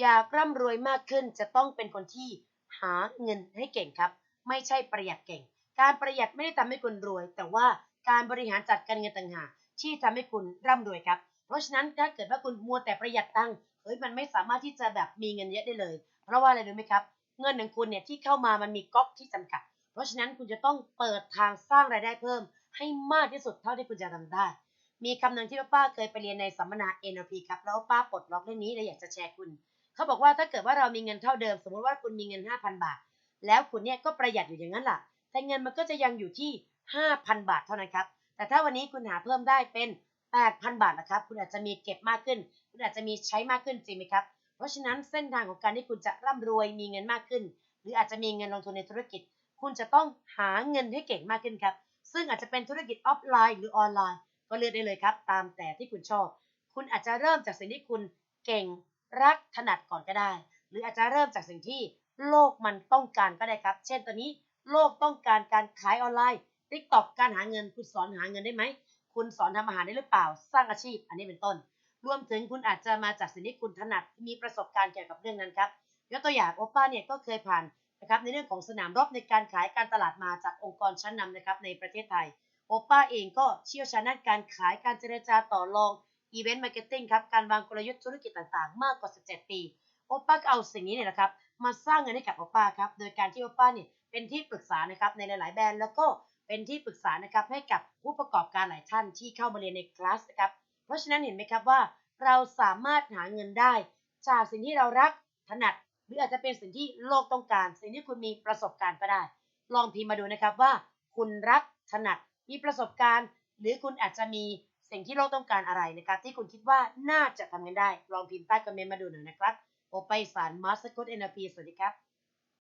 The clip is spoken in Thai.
อยากร่ำรวยมากขึ้นจะต้องเป็นคนที่หาเงินให้เก่งครับ ไม่ใช่ประหยัดเก่ง การประหยัดไม่ได้ทำให้คุณรวย แต่ว่าการบริหารจัดการเงินต่างหากที่ทำให้คุณร่ำรวยครับ เพราะฉะนั้นถ้าเกิดว่าคุณมัวแต่ประหยัดตังค์เฮ้ยมันไม่สามารถที่จะแบบมีเงินเยอะได้เลย เพราะว่าอะไรรู้ไหมครับ เงินของคุณเนี่ยที่เข้ามามันมีก๊อกที่จำกัด เพราะฉะนั้นคุณจะต้องเปิดทางสร้างรายได้เพิ่ม ให้มากที่สุดเท่าที่คุณจะทำได้ มีคำหนึ่งที่ป้าเคยไปเรียนในสัมมนา NLP ครับแล้วป้าปลดล็อกเรื่องนี้เลยอยากจะแชร์คุณ เขาบอกว่าถ้าเกิดว่าเรามีเงินเท่าเดิม สมมติว่าคุณมีเงิน 5,000 บาท แล้วคุณเนี่ยก็ประหยัดอยู่อย่างนั้นล่ะ แต่เงินมันก็จะยังอยู่ที่ 5,000 บาทเท่านั้นครับ แต่ถ้าวันนี้คุณหาเพิ่มได้เป็น 8,000 บาทนะครับ คุณอาจจะมีเก็บมากขึ้น คุณอาจจะมีใช้มากขึ้นจริงไหมครับ เพราะฉะนั้นเส้นทางของการที่คุณจะร่ำรวยมีเงินมากขึ้น หรืออาจจะมีเงินลงทุนในธุรกิจ คุณจะต้องหาเงินให้เก่งมากขึ้นครับ ซึ่งอาจจะเป็นธุรกิจออฟไลน์หรือออนไลน์ ก็เลือกได้เลยครับ ตามแต่ที่คุณชอบ คุณอาจจะเริ่มจากสิ่งที่คุณเก่ง รักถนัดก่อนก็ได้ หรืออาจจะเริ่มจากสิ่งที่โลกมันต้องการก็ได้ครับ เช่นตอนนี้โลกต้องการการขายออนไลน์ TikTok การหาเงินคุณสอนหาเงินได้ไหม คุณสอนทำอาหารได้หรือเปล่า สร้างอาชีพ อันนี้เป็นต้น รวมถึงคุณอาจจะมาจากสิ่งที่คุณถนัดมีประสบการณ์เกี่ยวกับเรื่องนั้นครับยกตัวอย่างโอป้าเนี่ยก็เคยผ่านนะครับในเรื่องของสนามรบในการขายการตลาดมาจากองค์กรชั้นนำนะครับในประเทศไทย โอป้าเองก็เชี่ยวชาญด้านการขายการเจรจาต่อรอง อีเวนต์มาร์เก็ตติ้งครับการวางกลยุทธ์ธุรกิจต่างๆ มากกว่า 17 ปีโอป้าก็เอาสิ่งนี้เนี่ยนะครับมาสร้างเงินให้กับโอป้าครับโดยการที่โอป้าเนี่ยเป็นที่ปรึกษานะครับในหลาย ๆ แบรนด์แล้วก็เป็นที่ปรึกษานะครับให้กับผู้ประกอบการหลายท่านที่เข้ามาเรียนในคลาสนะครับเพราะฉะนั้นเห็นไหมครับว่า เราสามารถหาเงินได้ จากสิ่งที่เรารักถนัด หรืออาจจะเป็นสิ่งที่โลกต้องการ สิ่งที่คุณมีประสบการณ์ก็ได้ ลองพิมพ์มาดูนะครับว่า คุณรักถนัดมีประสบการณ์ หรือคุณอาจจะมี สิ่งที่โลกต้องการอะไรนะครับ ที่คุณคิดว่าน่าจะทำกันได้ ลองพิมพ์ใต้คอมเมนต์มาดูหน่อยนะครับโอไปสารมาสกุตเอ็นพีสวัสดีครับ